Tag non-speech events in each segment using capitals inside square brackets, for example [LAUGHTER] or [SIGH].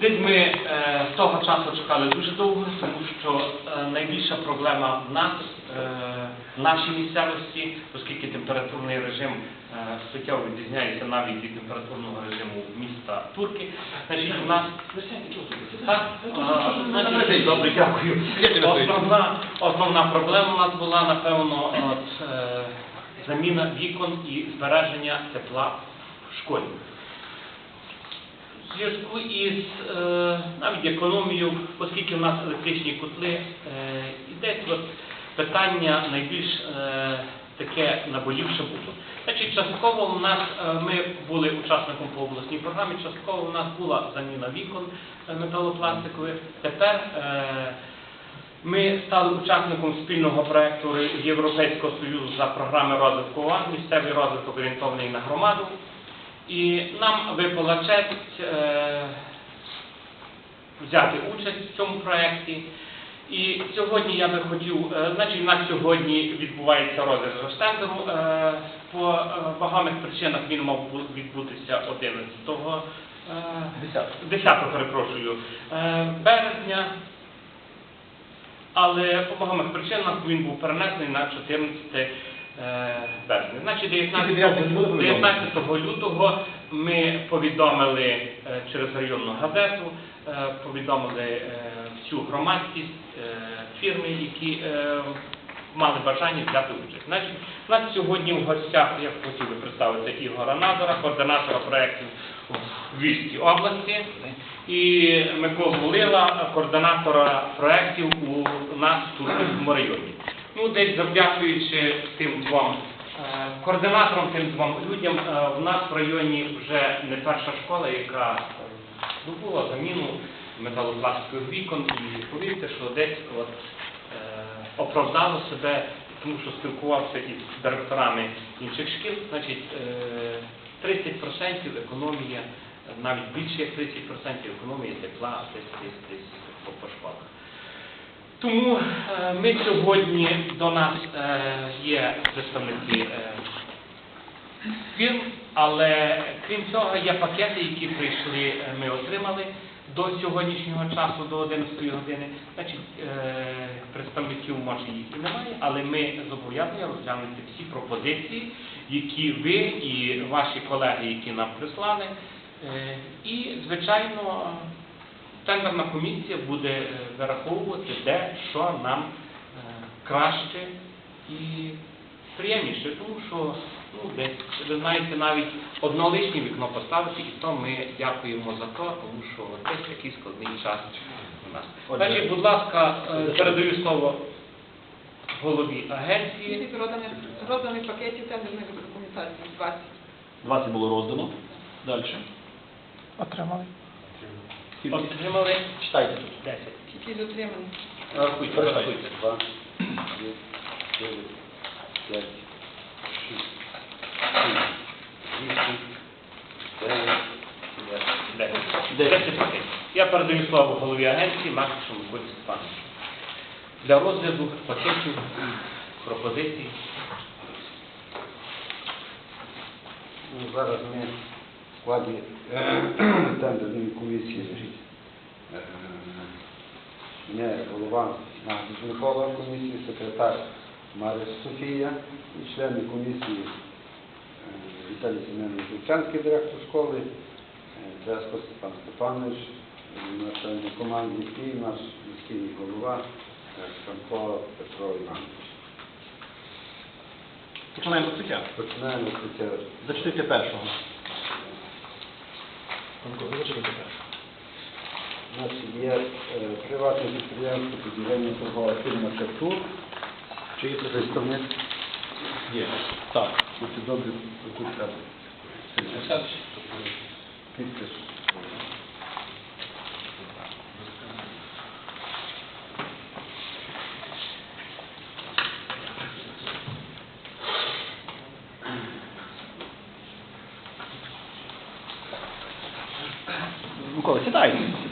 Десь ми е, з того часу чекали дуже довго, тому що е, найбільша проблема в нас, е, в нашій місцевості, оскільки температурний режим е, суттєво відрізняється навіть від температурного режиму міста Турки. Значить, у нас так, е, Добре, дякую. Основна, основна проблема у нас була, напевно, от, е, заміна вікон і збереження тепла в школі. В зв'язку із е, навіть економією, оскільки в нас електричні котли, е, йде от питання найбільш е, таке наболівше було. Значить, частково у нас е, ми були учасником по обласній програмі, частково у нас була заміна вікон е, металопластикових. Тепер е, ми стали учасником спільного проекту Європейського Союзу за програми розвитку ООН, місцевий розвиток орієнтований на громаду. І нам випала честь е, взяти участь в цьому проєкті. І сьогодні я би хотів, е, значить, у нас сьогодні відбувається розгляд штендеру. Е, по е, вагомих причинах він мав відбутися 11 е, 10 перепрошую, е, березня. Але по вагомих причинах він був перенесений на 14 е, березня. Значить, 19, 19 лютого ми повідомили е, через районну газету, е, повідомили е, всю громадськість, е, фірми, які е, мали бажання взяти участь. Значить, у нас сьогодні в гостях я хотів би представити Ігора Назара, координатора проєктів в Вільській області, і Миколу Лила, координатора проєктів у нас в районі. Ну, десь завдячуючи тим двом е, координаторам, тим двом людям, е, в нас в районі вже не перша школа, яка здобула заміну металопластикових вікон, і повірте, що десь от, е, оправдало себе, тому що спілкувався із директорами інших шкіл, значить е, 30% економія, навіть більше як 30% економії тепла десь, по школах. Тому е, ми сьогодні до нас е, є представники е, фірм, але крім цього є пакети, які прийшли, ми отримали до сьогоднішнього часу, до 11 години. Значить, представників може їх і немає, але ми зобов'язані розглянути всі пропозиції, які ви і ваші колеги, які нам прислали. І, звичайно, тендерна комісія буде е, вираховувати, де що нам е, краще і приємніше, тому що ну, десь, ви знаєте, навіть одно лишнє вікно поставити, і то ми дякуємо за то, тому що десь такий складний час у нас. Отже- Значить, будь ласка, е, передаю слово голові агенції. Розданих, розданих пакетів тендерної документації? 20. 20 було роздано. Далі. Отримали. Скільки? Отримали Читайте тут. 10. Скільки дотримані? Рахуйте, рахуйте. Два, три, чотири, п'ять, шість, сім, вісім, дев'ять, Десять. Десять. Десять пакетів. Я передаю слово голові агенції Миколі Степановичу. Для розгляду пакетів і пропозицій. Ну, Зараз ми складі [CLEARS THROAT] тендерної комісії е, мене голова Магнус Микола комісії, секретар Марис Софія і члени комісії е, Віталій Семенович Лучанський, директор школи, е, Степан Степанович, начальник команди і наш міський голова е, Петро Іванович. Починаємо з цих. Починаємо з цього. Зачитайте першого. У нас є е, приватне підприємство підділення торгова фірма «Чартур», Чи є це? Представник. Є. Так. Будьте добрі, тут треба. Підпис.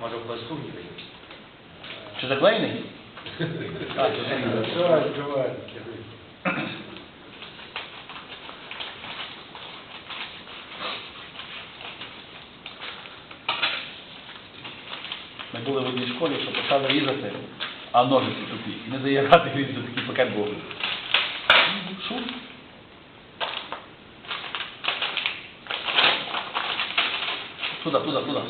може, у когось сумніви є. Чи заклеєний? [LAUGHS] Так, Ми були в одній школі, що почали різати, а ножиці тупі. Не ради різати такий пакет був. Шум. Туди, туди, туди.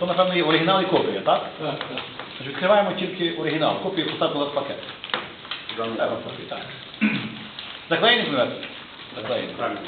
То, напевно, є оригінал і копія, так? Так, так. Відкриваємо тільки оригінал. Копію поставили в пакет. Треба копію, так. Заклеєний конверт? Заклеєний. Правильно.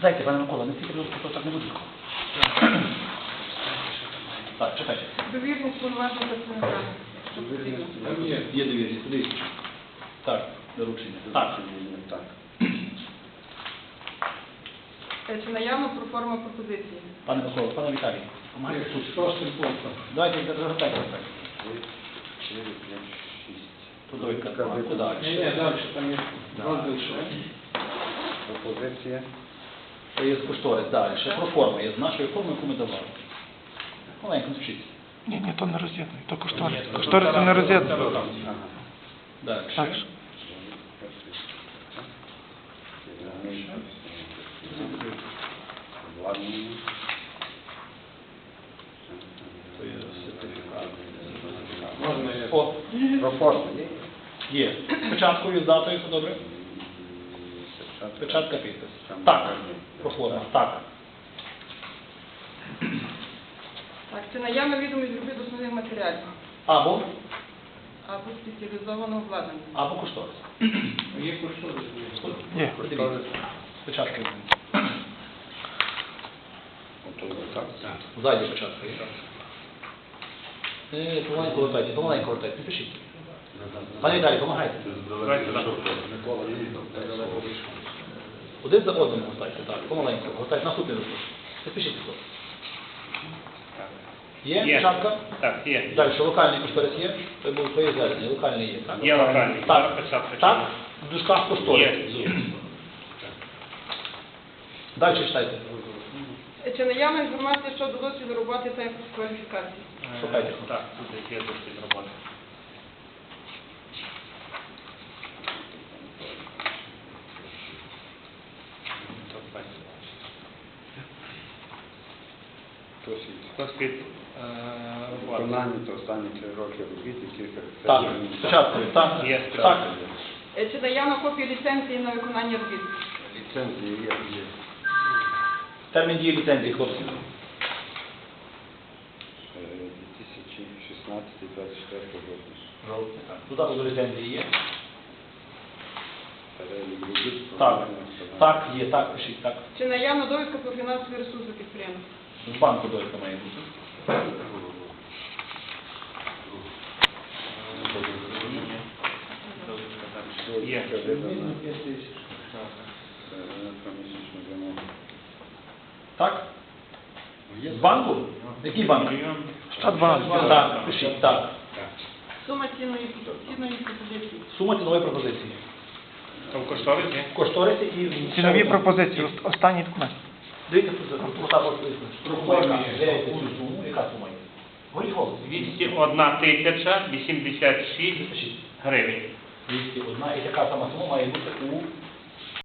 Присідайте, пане Микола, не стільки просто так не буде. Так, чекайте. Довірність повноважень працівника. Що. Є довірність, подивіться. Так, доручення. Так. Так. Е, Чи наявно про форму пропозиції? Пане Микола, пане Віталій, помагайте тут. Давайте загортайте так. Кажи, куди? Ні, Ще. дальше там є. Пропозиція. Є кошторис, далі. Ще про форму є з нашої форми, яку ми давали. Маленько спішіть. Ні, ні, то не роз'єднує, то кошторис. Кошторис це не роз'єднує. Ага. Далі. Так. Є. Можна я? О, Про форму є? є. З датою, все добре? Печатка підпис. Так, про так. Так, чи наявно відомість групи до основних матеріалів? Або, Або спеціалізованого обладнання? або кошторис. Є кошторис. Є. Подивіться. Печатка. Ззаді печатка є. Е, Помаленьку гортайте, помаленьку гортайте, не пишіть. Пане Віталій, помагайте. Давайте так. Один за одним гортайте, так, помаленьку. Гортайте наступний листок. Не пишіть тут. Є печатка? Так, є. Далі, локальний кошторис є? Це був твоє звернення, локальний є, так? Є локальний. Так, Зараз печатка так, в дужках кошторис. Є. Далі читайте. Чи наявна інформація щодо досвіду роботи та кваліфікації? Е, Шукайте. Так, тут є досвід роботи. Досвід е, роботи. Виконання то останні три роки робіт, які Так, спочатку, так, Є так. Е, Чи наявна копія ліцензії на виконання робіт? Ліцензії є. є. Термін дії ліцензії, хлопці. Е, 2016-24 жовтня. Жовтня, так. Додаток до ліцензії є? Так, так, є, так, пишіть, так. Чи наявна довідка про фінансові ресурси підприємства? З банку дойка має бути. Є. Довідка. Так? З банку? Який банк? Щадбанк. Так, пишіть, так. Сума цінної, цінної пропозиції? Сума цінової пропозиції. Там є? В і... Цінові пропозиції, ост- останній документ. Дивіться, яка сума є? Говоріть голос. 201 тисяча 86 гривень. 201. І така сама сума має бути у